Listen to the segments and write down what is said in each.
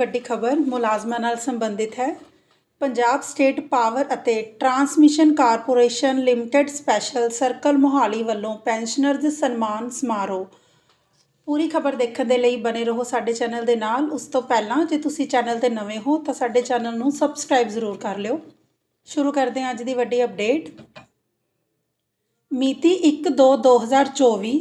ਵੱਡੀ ਖਬਰ ਮੁਲਾਜ਼ਮਾਂ ਨਾਲ ਸੰਬੰਧਿਤ ਹੈ। ਪੰਜਾਬ ਸਟੇਟ ਪਾਵਰ ਅਤੇ transmission corporation limited special circle Mohali ਵੱਲੋਂ ਪੈਨਸ਼ਨਰਜ਼ ਸਨਮਾਨ ਸਮਾਰੋਹ। ਪੂਰੀ ਖਬਰ ਦੇਖਣ ਦੇ ਲਈ ਬਨੇ ਰਹੋ ਸਾਡੇ ਚੈਨਲ ਦੇ ਨਾਲ। ਉਸ ਤੋਂ ਪਹਿਲਾਂ ਜੇ ਤੁਸੀਂ ਚੈਨਲ ਤੇ ਨਵੇਂ ਹੋ ਤਾਂ ਸਾਡੇ ਚੈਨਲ ਨੂੰ ਸਬਸਕ੍ਰਾਈਬ ਜ਼ਰੂਰ ਕਰ ਲਿਓ। ਸ਼ੁਰੂ ਕਰਦੇ ਹਾਂ ਅੱਜ ਦੀ ਵੱਡੀ ਅਪਡੇਟ। ਮਿਤੀ 1/2/2024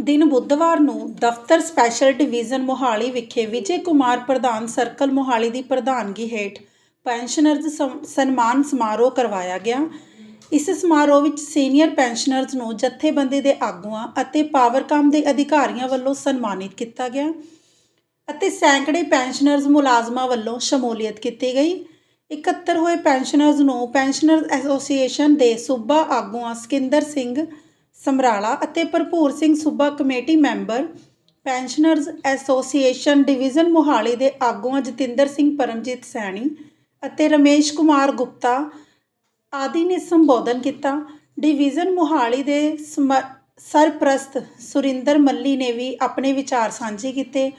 ਦਿਨ ਬੁੱਧਵਾਰ ਨੂੰ ਦਫ਼ਤਰ ਸਪੈਸ਼ਲ ਡਿਵੀਜ਼ਨ ਮੋਹਾਲੀ ਵਿਖੇ ਵਿਜੇ ਕੁਮਾਰ ਪ੍ਰਧਾਨ ਸਰਕਲ ਮੋਹਾਲੀ ਦੀ ਪ੍ਰਧਾਨਗੀ ਹੇਠ ਪੈਨਸ਼ਨਰਜ਼ ਸਮ- ਸਨਮਾਨ ਸਮਾਰੋਹ ਕਰਵਾਇਆ ਗਿਆ। ਇਸ ਸਮਾਰੋਹ ਵਿੱਚ ਸੀਨੀਅਰ ਪੈਨਸ਼ਨਰਜ਼ ਨੂੰ ਜਥੇਬੰਦੀ ਦੇ ਆਗੂਆਂ ਅਤੇ ਪਾਵਰਕਾਮ ਦੇ ਅਧਿਕਾਰੀਆਂ ਵੱਲੋਂ ਸਨਮਾਨਿਤ ਕੀਤਾ ਗਿਆ ਅਤੇ ਸੈਂਕੜੇ ਪੈਨਸ਼ਨਰਜ਼ ਮੁਲਾਜ਼ਮਾਂ ਵੱਲੋਂ ਸ਼ਮੂਲੀਅਤ ਕੀਤੀ ਗਈ। 71 ਹੋਏ ਪੈਨਸ਼ਨਰਜ਼ ਨੂੰ ਪੈਨਸ਼ਨਰਜ਼ ਐਸੋਸੀਏਸ਼ਨ ਦੇ ਸੂਬਾ ਆਗੂਆਂ ਸਕਿੰਦਰ ਸਿੰਘ ਸਮਰਾਲਾ ਅਤੇ ਭਰਪੂਰ ਸਿੰਘ ਸੂਬਾ committee member, pensioners association division Mohali ਦੇ ਆਗੂਆਂ ਜਤਿੰਦਰ ਸਿੰਘ ਪਰਮਜੀਤ ਸੈਣੀ ਅਤੇ ਰਮੇਸ਼ ਕੁਮਾਰ ਗੁਪਤਾ ਆਦਿ ਨੇ ਸੰਬੋਧਨ ਕੀਤਾ। ਡਿਵੀਜ਼ਨ ਮੋਹਾਲੀ ਦੇ ਸਮਰ- ਸਰਪ੍ਰਸਤ ਸੁਰਿੰਦਰ ਮੱਲੀ ਨੇ ਵੀ ਆਪਣੇ ਵਿਚਾਰ ਸਾਂਝੇ ਕੀਤੇ।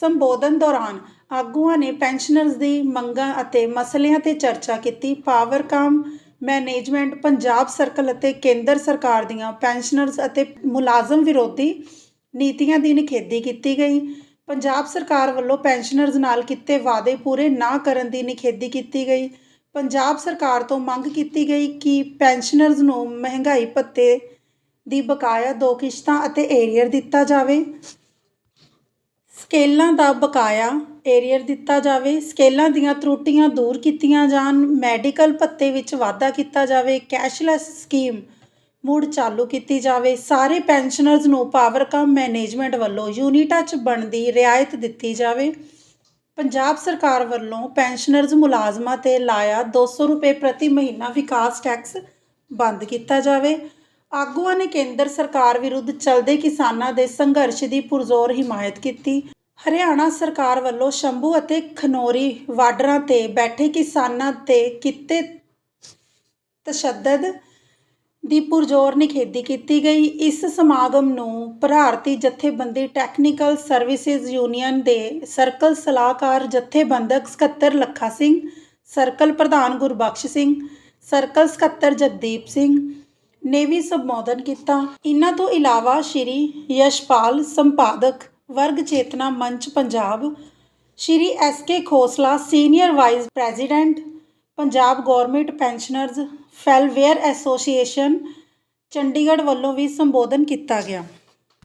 ਸੰਬੋਧਨ ਦੌਰਾਨ ਆਗੂਆਂ ਨੇ ਪੈਨਸ਼ਨਰਜ਼ ਦੀ ਮੰਗਾਂ ਅਤੇ ਮਸਲਿਆਂ ਤੇ ਚਰਚਾ ਕੀਤੀ। ਪਾਵਰਕਾਮ ਮੈਨੇਜਮੈਂਟ ਪੰਜਾਬ ਸਰਕਲ ਅਤੇ ਕੇਂਦਰ ਸਰਕਾਰ ਦੀਆਂ ਪੈਨਸ਼ਨਰਸ ਅਤੇ ਮੁਲਾਜ਼ਮ ਵਿਰੋਧੀ ਨੀਤੀਆਂ ਦੀ ਨਿਖੇਧੀ ਕੀਤੀ ਗਈ। ਪੰਜਾਬ ਸਰਕਾਰ ਵੱਲੋਂ ਪੈਨਸ਼ਨਰਜ਼ ਨਾਲ ਕੀਤੇ ਵਾਅਦੇ ਪੂਰੇ ਨਾ ਕਰਨ ਦੀ ਨਿਖੇਧੀ ਕੀਤੀ ਗਈ। ਪੰਜਾਬ ਸਰਕਾਰ ਤੋਂ ਮੰਗ ਕੀਤੀ ਗਈ ਕਿ ਪੈਨਸ਼ਨਰਜ਼ ਨੂੰ ਮਹਿੰਗਾਈ ਭੱਤੇ ਦੀ ਬਕਾਇਆ ਦੋ ਕਿਸ਼ਤਾਂ ਅਤੇ ਏਰੀਅਰ ਦਿੱਤਾ ਜਾਵੇ। ਸਕੇਲਾਂ ਦਾ ਬਕਾਇਆ ਏਰੀਅਰ ਦਿੱਤਾ ਜਾਵੇ, ਸਕੇਲਾਂ ਦੀਆਂ ਤਰੁੱਟੀਆਂ ਦੂਰ ਕੀਤੀਆਂ ਜਾਣ, ਮੈਡੀਕਲ ਭੱਤੇ ਵਿੱਚ ਵਾਧਾ ਕੀਤਾ ਜਾਵੇ, ਕੈਸ਼ਲੈਸ ਸਕੀਮ ਮੁੜ ਚਾਲੂ ਕੀਤੀ ਜਾਵੇ, ਸਾਰੇ ਪੈਨਸ਼ਨਰਜ਼ ਨੂੰ ਪਾਵਰਕਾਮ ਮੈਨੇਜਮੈਂਟ ਵੱਲੋਂ ਯੂਨਿਟਾਂ 'ਚ ਬਣਦੀ ਰਿਆਇਤ ਦਿੱਤੀ ਜਾਵੇ। ਪੰਜਾਬ ਸਰਕਾਰ ਵੱਲੋਂ ਪੈਨਸ਼ਨਰਜ਼ ਮੁਲਾਜ਼ਮਾਂ ਤੇ ਲਾਇਆ 200 ਰੁਪਏ ਪ੍ਰਤੀ ਮਹੀਨਾ ਵਿਕਾਸ ਟੈਕਸ ਬੰਦ ਕੀਤਾ ਜਾਵੇ। ਆਗੂਆਂ ਨੇ ਕੇਂਦਰ ਸਰਕਾਰ ਵਿਰੁੱਧ ਚੱਲਦੇ ਕਿਸਾਨਾਂ ਦੇ ਸੰਘਰਸ਼ ਦੀ ਪੁਰਜ਼ੋਰ ਹਿਮਾਇਤ ਕੀਤੀ। ਹਰਿਆਣਾ ਸਰਕਾਰ ਵੱਲੋਂ ਸ਼ੰਭੂ ਅਤੇ ਖਨੋਰੀ ਵਾਡਰਾਂ ਤੇ ਬੈਠੇ ਕਿਸਾਨਾਂ ਤੇ ਕੀਤੇ ਤਸ਼ੱਦਦ ਦੀ ਪੁਰਜ਼ੋਰ ਨਿਖੇਧੀ ਕੀਤੀ ਗਈ। ਇਸ ਸਮਾਗਮ ਨੂੰ ਭਾਰਤੀ ਜਥੇਬੰਦੀ ਟੈਕਨੀਕਲ ਸਰਵਿਸਿਜ਼ ਯੂਨੀਅਨ ਦੇ ਸਰਕਲ ਸਲਾਹਕਾਰ ਜਥੇਬੰਦਕ ਸਕੱਤਰ ਲੱਖਾ ਸਿੰਘ, ਸਰਕਲ ਪ੍ਰਧਾਨ ਗੁਰਬਖਸ਼ ਸਿੰਘ, ਸਰਕਲ ਸਕੱਤਰ ਜਗਦੀਪ ਸਿੰਘ ਨੇ ਵੀ ਸੰਬੋਧਨ ਕੀਤਾ। ਇਹਨਾਂ ਤੋਂ ਇਲਾਵਾ ਸ਼੍ਰੀ ਯਸ਼ਪਾਲ ਸੰਪਾਦਕ ਵਰਗ ਚੇਤਨਾ ਮੰਚ Punjab, Shri S K Khosla senior vice president, Punjab government pensioners, welfare association Chandigarh ਵੱਲੋਂ ਵੀ ਸੰਬੋਧਨ ਕੀਤਾ ਗਿਆ।